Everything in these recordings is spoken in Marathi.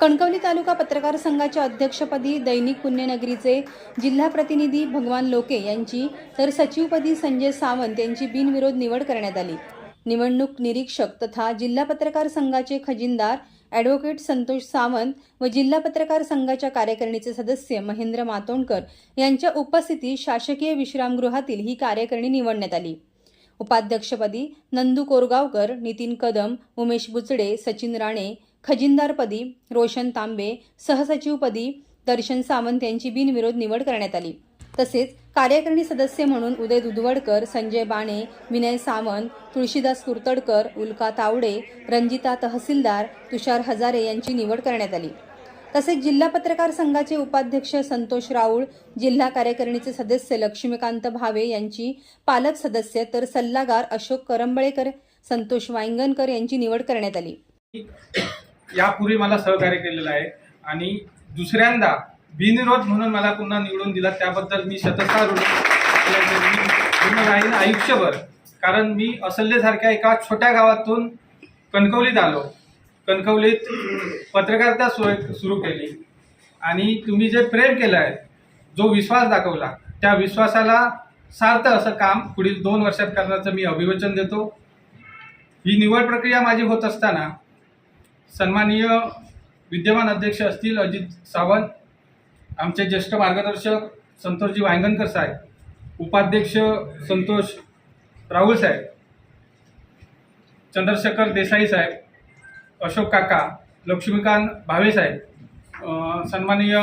कणकवली तालुका पत्रकार संघाच्या अध्यक्षपदी दैनिक पुण्यनगरीचे जिल्हा प्रतिनिधी भगवान लोके यांची तर सचिवपदी संजय सावंत यांची बिनविरोध निवड करण्यात आली. निवडणूक निरीक्षक तथा जिल्हा पत्रकार संघाचे खजिनदार ॲडव्होकेट संतोष सावंत व जिल्हा पत्रकार संघाच्या कार्यकारिणीचे सदस्य महेंद्र मातोंडकर यांच्या उपस्थितीत शासकीय विश्रामगृहातील ही कार्यकारिणी निवडण्यात आली. उपाध्यक्षपदी नंदू कोरगावकर नितीन कदम उमेश बुचडे सचिन राणे खजिनदारपदी रोशन तांबे सहसचिवपदी दर्शन सावंत यांची बिनविरोध निवड करण्यात आली. तसेच कार्यकारिणी सदस्य म्हणून उदय दुधवडकर संजय बाणे विनय सावंत तुळशीदास कुर्तडकर उल्का तावडे रंजिता तहसीलदार तुषार हजारे यांची निवड करण्यात आली. तसेच जिल्हा पत्रकार संघाचे उपाध्यक्ष संतोष राऊळ जिल्हा कार्यकारिणीचे सदस्य लक्ष्मीकांत भावे यांची पालक सदस्य तर सल्लागार अशोक करंबळेकर संतोष वायंगणकर यांची निवड करण्यात आली. यापूर्वी मला सहकार्य केलेलं आहे. आणि दुसऱ्यांदा बिनविरोध म्हणून मला पुन्हा निवडून दिला. त्याबद्दल मी शतसा ऋण राहीन आयुष्यभर. कारण मी असल्यसारख्या एका छोट्या गावातून कणकवलीत आलो. कणकवलीत पत्रकारिता सुरू सुरू केली. आणि तुम्ही जे प्रेम केलं आहे जो विश्वास दाखवला त्या विश्वासाला सार्थ असं काम पुढील दोन वर्षात करण्याचं मी अभिवचन देतो. ही निवड प्रक्रिया माझी होत असताना सन्माननीय विद्यमान अध्यक्ष असतील अजित सावंत आमचे ज्येष्ठ मार्गदर्शक संतोषजी वांगणकर साहेब उपाध्यक्ष संतोष राहुल साहेब चंद्रशेखर देसाई साहेब अशोक काका लक्ष्मीकांत भावे साहेब सन्माननीय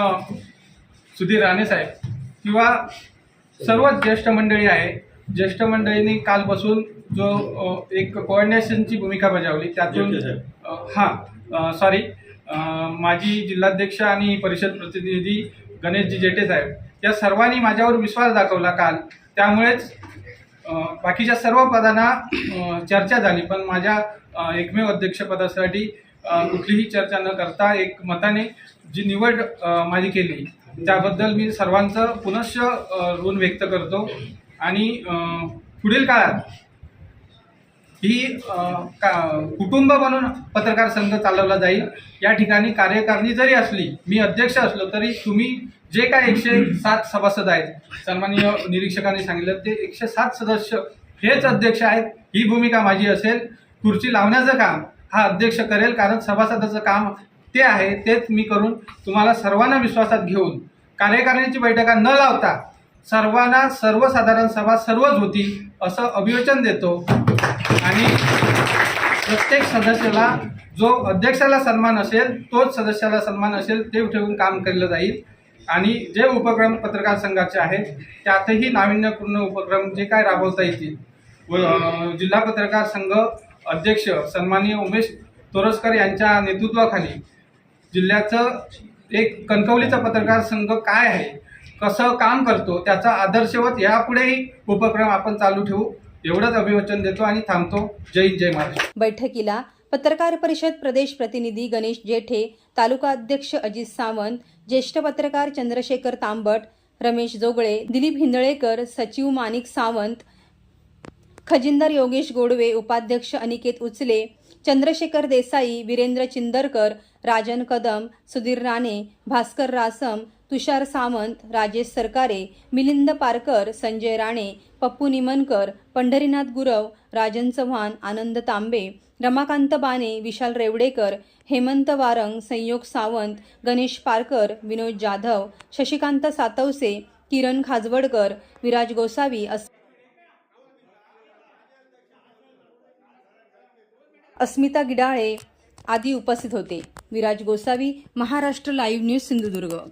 सुधीर राणे साहेब किंवा सर्वच ज्येष्ठ मंडळी आहे. ज्येष्ठ मंडळींनी काल बसून जो एक कोऑर्डिनेशनची भूमिका बजावली त्यातून हां सॉरी माजी जिल्हाध्यक्ष आणि परिषद प्रतिनिधी गणेशजी जेठे साहेब या सर्वांनी माझ्यावर विश्वास दाखवला काल. त्यामुळेच बाकीच्या सर्व पदांना चर्चा झाली पण माझ्या एकमेव अध्यक्षपदासाठी कुठलीही चर्चा न करता एक मताने जी निवड माझी केली त्याबद्दल मी सर्वांचं पुनश्च ऋण व्यक्त करतो. आणि पुढील काळात ही का कुटुंब म्हणून पत्रकार संघ चालवला जाईल. या ठिकाणी कार्यकारिणी जरी असली मी अध्यक्ष असलो तरी तुम्ही जे काय एकशे सात सभासद आहेत सन्माननीय निरीक्षकांनी सांगितलं ते एकशे सात सदस्य हेच अध्यक्ष आहेत ही भूमिका माझी असेल. खुर्ची लावण्याचं काम हा अध्यक्ष करेल कारण सभासदाचं काम ते आहे तेच मी करून तुम्हाला सर्वांना विश्वासात घेऊन कार्यकारिणीची बैठका न लावता सर्वांना सर्वसाधारण सभा सर्वच होती असं अभिवचन देतो. आणि प्रत्येक सदस्याला जो अध्यक्षाला सन्मान असेल तोच सदस्याला सन्मान असेल ते ठेवून काम केलं जाईल. आणि जे उपक्रम पत्रकार संघाचे आहेत त्यातही नाविन्यपूर्ण उपक्रम जे काय राबवता येतील. व जिल्हा पत्रकार संघ अध्यक्ष सन्माननीय उमेश तोरसकर यांच्या नेतृत्वाखाली जिल्ह्याचं एक कणकवलीचा पत्रकार संघ काय आहे कसं काम करतो त्याचा आदर्शवत यापुढेही उपक्रम आपण चालू ठेवू. एवढंच अभिवचन देतो आणि थांबतो. जय जय महाराष्ट्र. बैठकीला पत्रकार परिषद प्रदेश प्रतिनिधी गणेश जेठे तालुका अध्यक्ष अजित सावंत ज्येष्ठ पत्रकार चंद्रशेखर तांबट रमेश जोगळे दिलीप हिंदळेकर सचिव माणिक सावंत खजिनदार योगेश गोडवे उपाध्यक्ष अनिकेत उचले चंद्रशेखर देसाई वीरेंद्र चिंदरकर राजन कदम सुधीर राणे भास्कर रासम तुषार सावंत राजेश सरकारे मिलिंद पारकर संजय राणे पप्पू निमनकर पंढरीनाथ गुरव राजन चव्हाण आनंद तांबे रमाकांत बाने विशाल रेवडेकर हेमंत वारंग संयोग सावंत गणेश पारकर विनोद जाधव शशिकांत सातवसे किरण खाजवडकर विराज गोसावी अस अस्मिता गिडाळे आदी उपस्थित होते. Viraj Gosavi Maharashtra live news Sindhudurg.